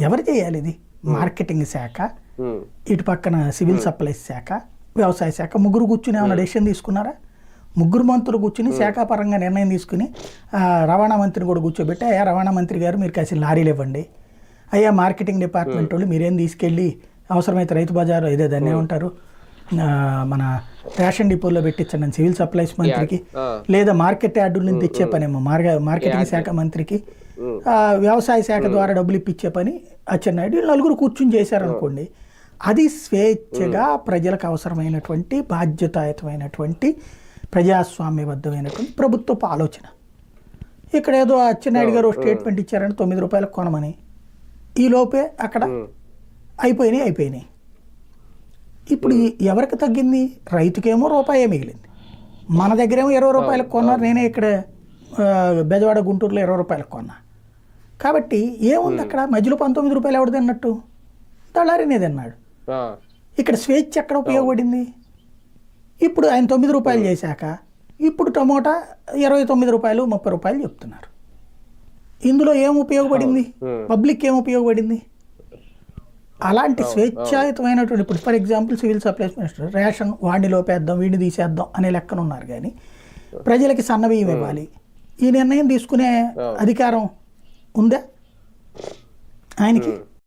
ఎవరు చేయాలి ఇది? మార్కెటింగ్ శాఖ ఇటు పక్కన సివిల్ సప్లైస్ శాఖ వ్యవసాయ శాఖ ముగ్గురు కూర్చుని ఏమైనా డెసిషన్ తీసుకున్నారా? ముగ్గురు మంత్రులు కూర్చుని శాఖాపరంగా నిర్ణయం తీసుకుని రవాణా మంత్రిని కూడా కూర్చోబెట్టి అయ్యా రవాణా మంత్రి గారు మీరు కాసిన లారీలు ఇవ్వండి. అయ్యా మార్కెటింగ్ డిపార్ట్మెంట్ వాళ్ళు మీరేం తీసుకెళ్ళి అవసరమైతే రైతు బజార్ ఇదే దాన్ని ఏమంటారు? ఆ, మన రేషన్ డిపోలో పెట్టించండి సివిల్ సప్లైస్ మంత్రికి. లేదా మార్కెట్ యార్డుల నుంచి తెచ్చే పనేమో మార్గ మార్కెటింగ్ శాఖ మంత్రికి వ్యవసాయ శాఖ ద్వారా డబ్బులు ఇప్పించే పని అచ్చెన్నాయుడు వీళ్ళు నలుగురు కూర్చుని చేశారనుకోండి అది స్వేచ్ఛగా ప్రజలకు అవసరమైనటువంటి బాధ్యతాయుతమైనటువంటి ప్రజాస్వామ్యబద్ధమైనటువంటి ప్రభుత్వపు ఆలోచన. ఇక్కడ ఏదో అచ్చెన్నాయుడు గారు స్టేట్మెంట్ ఇచ్చారని తొమ్మిది రూపాయలకు కొనమని. ఈ లోపే అక్కడ అయిపోయినాయి అయిపోయినాయి. ఇప్పుడు ఎవరికి తగ్గింది? రైతుకేమో రూపాయే మిగిలింది. మన దగ్గరేమో ఇరవై రూపాయలకు కొన్నారు నేనే ఇక్కడ బెజవాడ గుంటూరులో ఇరవై రూపాయలకు కొన్నా. కాబట్టి ఏముంది అక్కడ? మధ్యలో పంతొమ్మిది రూపాయలు ఎవడు తిన్నట్టు దళారినే తిన్నాడు. ఆ, ఇక్కడ స్వేచ్ఛ ఎక్కడ ఉపయోగపడింది? ఇప్పుడు ఆయన తొమ్మిది రూపాయలు చేశాక ఇప్పుడు టమోటా ఇరవై తొమ్మిది రూపాయలు ముప్పై రూపాయలు చెప్తున్నారు. ఇందులో ఏం ఉపయోగపడింది. పబ్లిక్ ఏం ఉపయోగపడింది? అలాంటి స్వేచ్ఛాయుతమైనటువంటి ఇప్పుడు for example civil supplies minister ration వాడిని లోపేద్దాం వీడిని తీసేద్దాం అనే లెక్కన ఉన్నారు కానీ ప్రజలకి సన్నబియ్యం ఇవ్వాలి. ఈ నిర్ణయం తీసుకునే అధికారం ఉందా? ఆయనకి?